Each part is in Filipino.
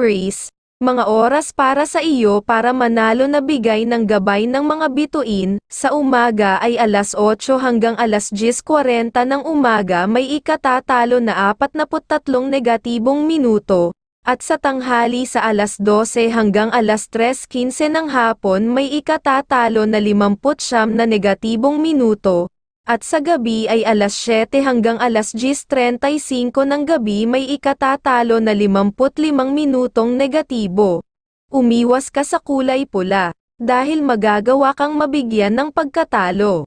Aries, mga oras para sa iyo para manalo na bigay ng gabay ng mga bituin, sa umaga ay alas 8 hanggang alas 10.40 ng umaga may ikatatalo na 43 negatibong minuto, at sa tanghali sa alas 12 hanggang alas 3.15 ng hapon may ikatatalo na 50 na negatibong minuto, at sa gabi ay alas 7 hanggang alas 10.35 ng gabi may ikatatalo na 55 minutong negatibo. Umiwas ka sa kulay pula, dahil magagawa kang mabigyan ng pagkatalo.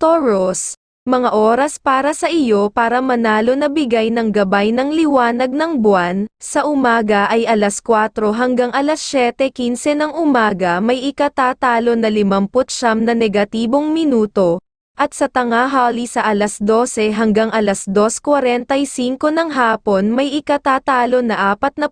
Taurus, mga oras para sa iyo para manalo na bigay ng gabay ng liwanag ng buwan, sa umaga ay alas 4 hanggang alas 7.15 ng umaga may ikatatalo na 50 na negatibong minuto, at sa tanghali sa alas 12 hanggang alas 2.45 ng hapon may ikatatalo na 47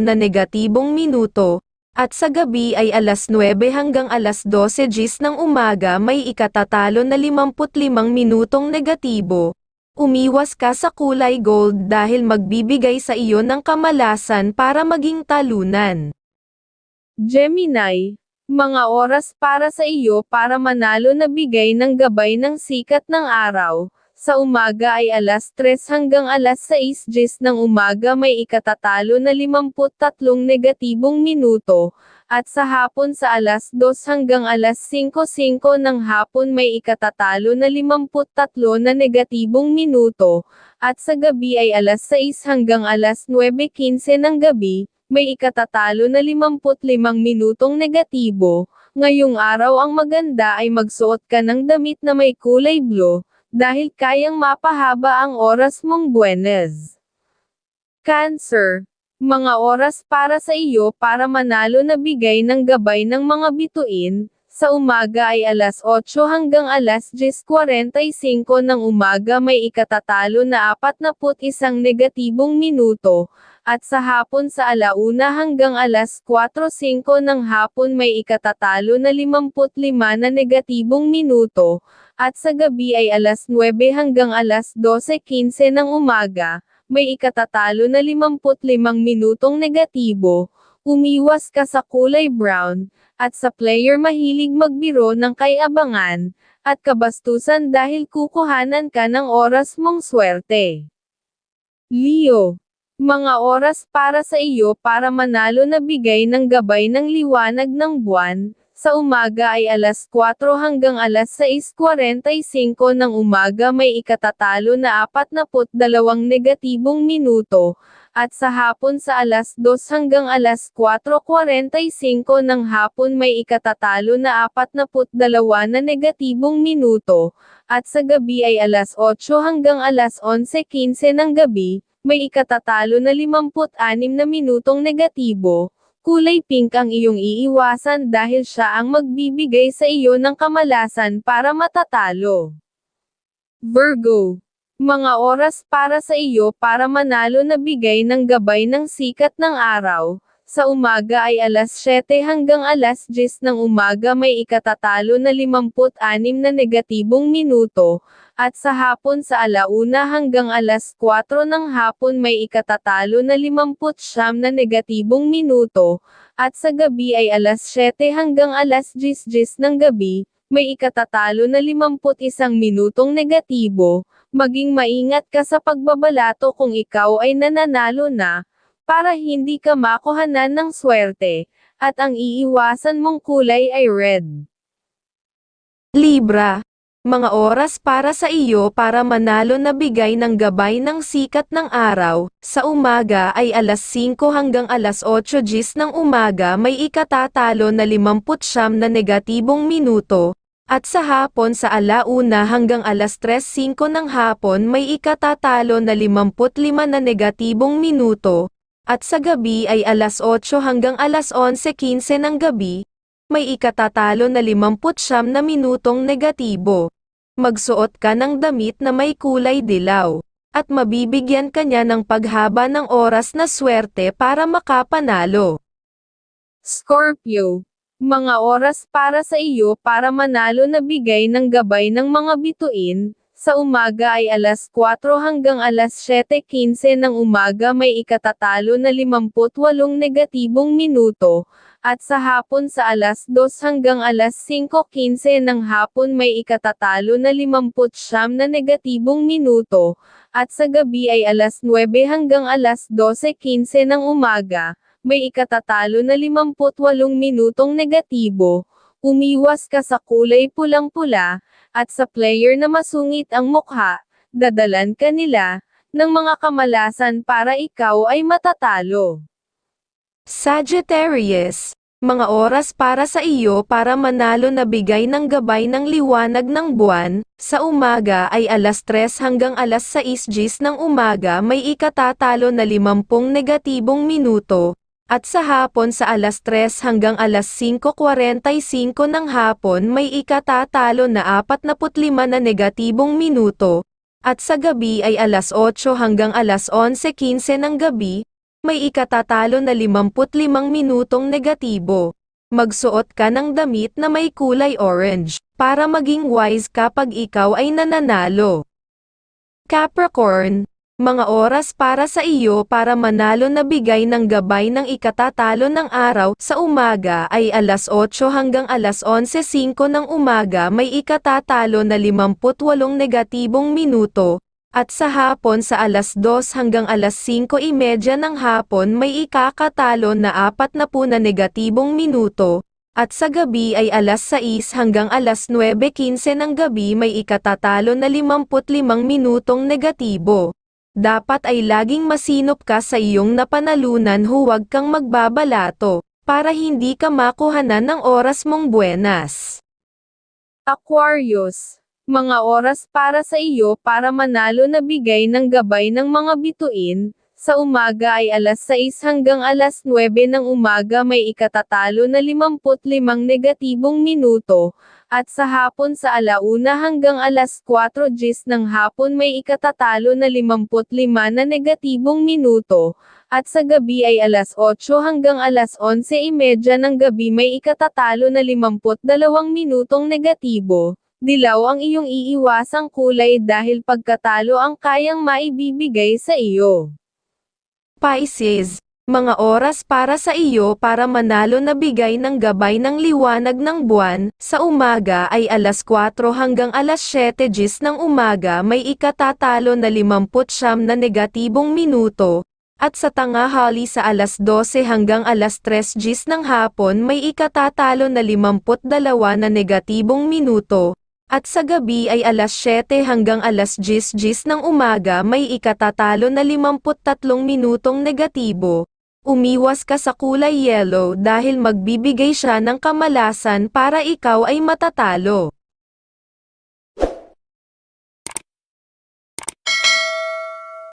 na negatibong minuto, at sa gabi ay alas 9 hanggang alas 12 gis ng umaga may ikatatalo na 55 minutong negatibo. Umiwas ka sa kulay gold dahil magbibigay sa iyo ng kamalasan para maging talunan. Gemini, mga oras para sa iyo para manalo na bigay ng gabay ng sikat ng araw. Sa umaga ay alas 3 hanggang alas 6 gis ng umaga may ikatatalo na 53 negatibong minuto, at sa hapon sa alas 2 hanggang alas 5.05 ng hapon may ikatatalo na 53 na negatibong minuto, at sa gabi ay alas 6 hanggang alas 9.15 ng gabi, may ikatatalo na 55 minutong negatibo. Ngayong araw ang maganda ay magsuot ka ng damit na may kulay blue, dahil kayang mapahaba ang oras mong buenas. Cancer. Mga oras para sa iyo para manalo na bigay ng gabay ng mga bituin, sa umaga ay alas 8 hanggang alas 10.45 ng umaga may ikatatalo na 41 negatibong minuto, at sa hapon sa alauna hanggang alas 4.05 ng hapon may ikatatalo na 55 na negatibong minuto, at sa gabi ay alas 9 hanggang alas 12.15 ng umaga, may ikatatalo na 55 minutong negatibo, umiwas ka sa kulay brown, at sa player mahilig magbiro ng kay-abangan, at kabastusan dahil kukuhanan ka ng oras mong swerte. Leo. Mga oras para sa iyo para manalo na bigay ng gabay ng liwanag ng buwan, sa umaga ay alas 4 hanggang alas 6.45 ng umaga may ikatatalo na 42 negatibong minuto, at sa hapon sa alas 2 hanggang alas 4.45 ng hapon may ikatatalo na 42 na negatibong minuto, at sa gabi ay alas 8 hanggang alas 11.15 ng gabi, may ikatatalo na 56 na minutong negatibo, kulay pink ang iyong iiwasan dahil siya ang magbibigay sa iyo ng kamalasan para matatalo. Virgo. Mga oras para sa iyo para manalo na bigay ng gabay ng sikat ng araw. Sa umaga ay alas 7 hanggang alas 10 ng umaga may ikatatalo na 56 na negatibong minuto, at sa hapon sa alauna hanggang alas 4 ng hapon may ikatatalo na 50 na negatibong minuto, at sa gabi ay alas 7 hanggang alas 10 ng gabi, may ikatatalo na 51 minutong negatibo, maging maingat ka sa pagbabalato kung ikaw ay nananalo na, para hindi ka makuhanan ng swerte, at ang iiwasan mong kulay ay red. Libra. Mga oras para sa iyo para manalo na bigay ng gabay ng sikat ng araw, sa umaga ay alas 5 hanggang alas 8 gis ng umaga may ikatatalo na 50 na negatibong minuto, at sa hapon sa alauna hanggang alas 3.05 ng hapon may ikatatalo na 55 na negatibong minuto, at sa gabi ay alas 8 hanggang alas 11.15 ng gabi, may ikatatalo na 50 na minutong negatibo. Magsuot ka ng damit na may kulay dilaw, at mabibigyan ka niya ng paghaba ng oras na swerte para makapanalo. Scorpio. Mga oras para sa iyo para manalo na bigay ng gabay ng mga bituin, sa umaga ay alas 4 hanggang alas 7.15 ng umaga may ikatatalo na 58 negatibong minuto, at sa hapon sa alas 2 hanggang alas 5.15 ng hapon may ikatatalo na 59 na negatibong minuto, at sa gabi ay alas 9 hanggang alas 12.15 ng umaga, may ikatatalo na 58 minutong negatibo, umiwas ka sa kulay pulang-pula, at sa player na masungit ang mukha, dadalan ka nila, ng mga kamalasan para ikaw ay matatalo. Sagittarius, mga oras para sa iyo para manalo na bigay ng gabay ng liwanag ng buwan, sa umaga ay alas 3 hanggang alas 6 gis ng umaga may ikatatalo na 50 negatibong minuto, at sa hapon sa alas 3 hanggang alas 5.45 ng hapon may ikatatalo na 45 na negatibong minuto, at sa gabi ay alas 8 hanggang alas 11.15 ng gabi, may ikatatalo na 55 minutong negatibo. Magsuot ka ng damit na may kulay orange, para maging wise kapag ikaw ay nananalo. Capricorn, mga oras para sa iyo para manalo na bigay ng gabay ng ikatatalo ng araw sa umaga ay alas 8 hanggang alas 11.05 ng umaga. May ikatatalo na 58 negatibong minuto, at sa hapon sa alas 2 hanggang alas 5.30 ng hapon may ikakatalo na 40 na negatibong minuto, at sa gabi ay alas 6 hanggang alas 9.15 ng gabi may ikatatalo na 55 minutong negatibo. Dapat ay laging masinop ka sa iyong napanalunan huwag kang magbabalato, para hindi ka makuhanan ng oras mong buenas. Aquarius, mga oras para sa iyo para manalo na bigay ng gabay ng mga bituin, sa umaga ay alas 6 hanggang alas 9 ng umaga may ikatatalo na 55 negatibong minuto, at sa hapon sa alauna hanggang alas 4 gis ng hapon may ikatatalo na 55 na negatibong minuto, at sa gabi ay alas 8 hanggang alas 11.30 ng gabi may ikatatalo na 52 minutong negatibo. Dilaw ang iyong iiwasang kulay dahil pagkatalo ang kayang maibibigay sa iyo. Pisces, mga oras para sa iyo para manalo na bigay ng gabay ng liwanag ng buwan, sa umaga ay alas 4 hanggang alas 7 gis ng umaga may ikatatalo na 59 na negatibong minuto, at sa tangahali sa alas 12 hanggang alas 3 gis ng hapon may ikatatalo na 52 na negatibong minuto, at sa gabi ay alas 7 hanggang alas 10 gis ng umaga may ikatatalo na 53 minutong negatibo. Umiwas ka sa kulay yellow dahil magbibigay siya ng kamalasan para ikaw ay matatalo.